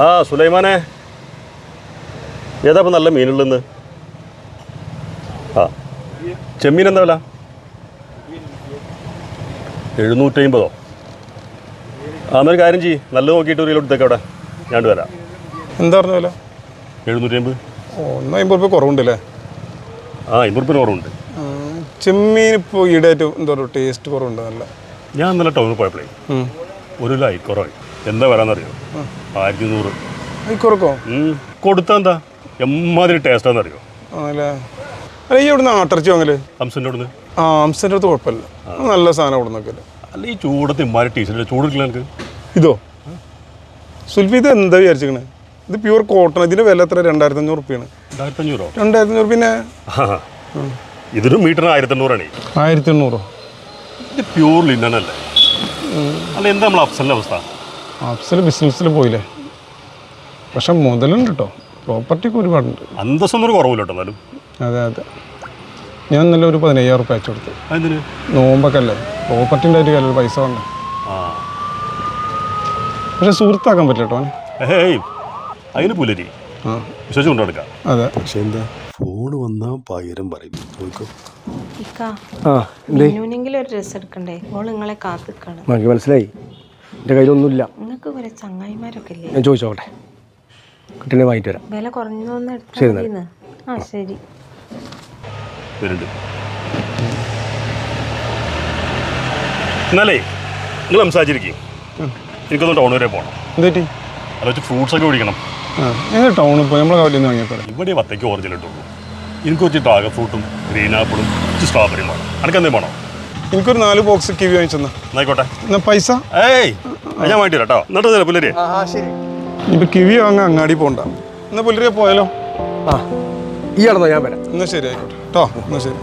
ആ സുലൈമാനെ. ഏതാ ഇപ്പം നല്ല മീനുള്ളെന്ന് ആ ചെമ്മീൻ എന്താ വില? എഴുന്നൂറ്റമ്പതോ ആ എന്നൊരു കാര്യം ചെയ്യ്. നല്ല നോക്കിയിട്ട് ഒരു കിലോ എടുത്തേക്ക് അവിടെ. ഞാൻ വരാം. എന്താ പറഞ്ഞ വില? എഴുന്നൂറ്റമ്പത് ഓ ഒന്ന് അമ്പത് റുപ്യ കുറവുണ്ടല്ലേ? ആ അമ്പത് റുപ്യ കുറവുണ്ട്. ചെമ്മീൻ ഇപ്പോൾ ഈടായിട്ട് എന്താ പറയുക ടേസ്റ്റ് കുറവുണ്ട് നല്ല. ഞാൻ ഇന്നലെ ടൗണിൽ പോയപ്പോഴേ. ഒരു കിലോ കുറവായി. എന്താ വരാന്നറിയോ? ആയിരത്തി നൂറ് കുറക്കോ കൊടുത്താ എന്താ? എമ്മാതിരി ടേസ്റ്റാന്നറിയോ? അല്ല ഈ ഇവിടുന്ന് ആട്ടിറച്ചി വാങ്ങൽ? ഹംസന്റെ അവിടുന്ന്. ആ അംസന്റെ അടുത്ത് കുഴപ്പമില്ല. നല്ല സാധനം ഇവിടുന്ന് അല്ല? ഈ ചൂടത്ത് ഇമ്മാരി ടീഷർട്ട് ചൂടില്ല എനിക്ക് ഇതോ? സുൽഫി ഇത് എന്താ വിചാരിച്ചിരിക്കണേ? ഇത് പ്യൂർ കോട്ടൺ ഇതിന്റെ വില എത്ര? രണ്ടായിരത്തി അഞ്ഞൂറ് റുപ്യാണ്. രണ്ടായിരത്തി അഞ്ഞൂറോ രണ്ടായിരത്തി അഞ്ഞൂറ് പിന്നെ ഇതൊരു മീറ്ററിന് ആയിരത്തി എണ്ണൂറാണ് ആയിരത്തി എണ്ണൂറോ ഇത് പ്യൂർ ലിനൻ അല്ലേ? അല്ല എന്താ നമ്മൾ അഫ്സലിന്റെ അവസ്ഥ? ആപ്സിൽ ബിസിനസ്സിൽ പോയില്ലേ? പക്ഷെ മുതലുണ്ട് കേട്ടോ പ്രോപ്പർട്ടിക്ക് ഒരുപാടുണ്ട്. അന്തസ്സൊന്നും ഒരു കുറവില്ല കേട്ടോ എന്നാലും. അതെ അതെ. ഞാൻ ഇന്നലെ ഒരു പതിനയ്യായിരം റുപ്യ അയച്ചു കൊടുത്തു നോമ്പൊക്കെ അല്ലേ പ്രോപ്പർട്ടിന്റെ ഒരു കാര്യമില്ല പൈസ വേണ്ട? ആ. പക്ഷെ സുഹൃത്താക്കാൻ പറ്റില്ല കേട്ടോ അതിന് പുലരി. വിശ്വസിച്ച് അതെ. പക്ഷെ എന്താ ഫോൺ വന്നാൽ പകരം പറയും. മനസ്സിലായി? എന്റെ കയ്യിലൊന്നുമില്ല. നിങ്ങൾക്ക് കുറെ ചങ്ങായിമാരൊക്കെ ഇല്ലേ? ഞാൻ ചോദിച്ചോട്ടെ. കിട്ടണേ വാങ്ങിട്ട് വരാം. വില കുറഞ്ഞൊന്ന് ശരി, എടുത്താൽ മതിന്ന്. ആ ശരി. വരുന്നുണ്ട് എന്നാലേ നിങ്ങൾ സംസാരിച്ചിരിക്കും. എനിക്കൊന്ന് ടൗൺ വരെ പോകണം എന്തേറ്റി വെച്ച് ഫ്രൂട്ട്സ് ഒക്കെ കുടിക്കണം. ആ ഞങ്ങൾ ടൗണിൽ പോയി? നമ്മളെ കവലിൽ നിന്ന് വാങ്ങിയപ്പോഴേ ഇവിടെ വത്തേക്ക് ഓറിജിനൽ ഇട്ടുള്ളൂ. എനിക്ക് കുറച്ച് ഡ്രാഗൺ ഫ്രൂട്ടും ഗ്രീൻ ആപ്പിളും കുറച്ച് സ്ട്രോബെറിയും വേണം. അനക്ക് എന്തേ വേണോ? എനിക്കൊരു നാല് ബോക്സ് കിവി വാങ്ങിച്ചെന്നാ. ആയിക്കോട്ടെ. എന്നാ പൈസ? ഏയ് അത് ഞാൻ വാങ്ങിട്ട് കേട്ടോ. എന്നിട്ട് പുല്ലരി ഇപ്പൊ കിവി വാങ്ങാൻ അങ്ങാടി പോണ്ട. എന്നാ പുള്ളിയെ പോയാലോ? ആ ഈ ആണെന്നോ ഞാൻ വരാം. എന്നാ ശരി ആയിക്കോട്ടെ. കേട്ടോ എന്നാ ശരി.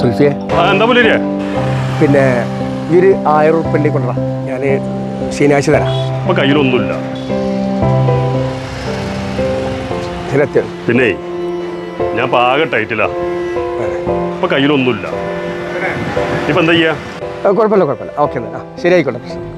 സുൽഫിയെ? ആ എന്താ പുല്ലരിയെ പിന്നെ ഈ ഒരു ആയിരം ഉറുപ്പണ്ടി കൊണ്ടുവരാം. ഞാൻ ശനിയാഴ്ച തരാം. ഇപ്പൊ കയ്യിലൊന്നുമില്ല. പിന്നെ ഞാൻ ആകെ ടൈറ്റിലാ. ഇപ്പൊ കയ്യിലൊന്നുമില്ല. ഇപ്പൊ എന്താ ചെയ്യാ? കുഴപ്പമില്ല കുഴപ്പമില്ല. ഓക്കെ എന്നാൽ ആ പ്രശ്നം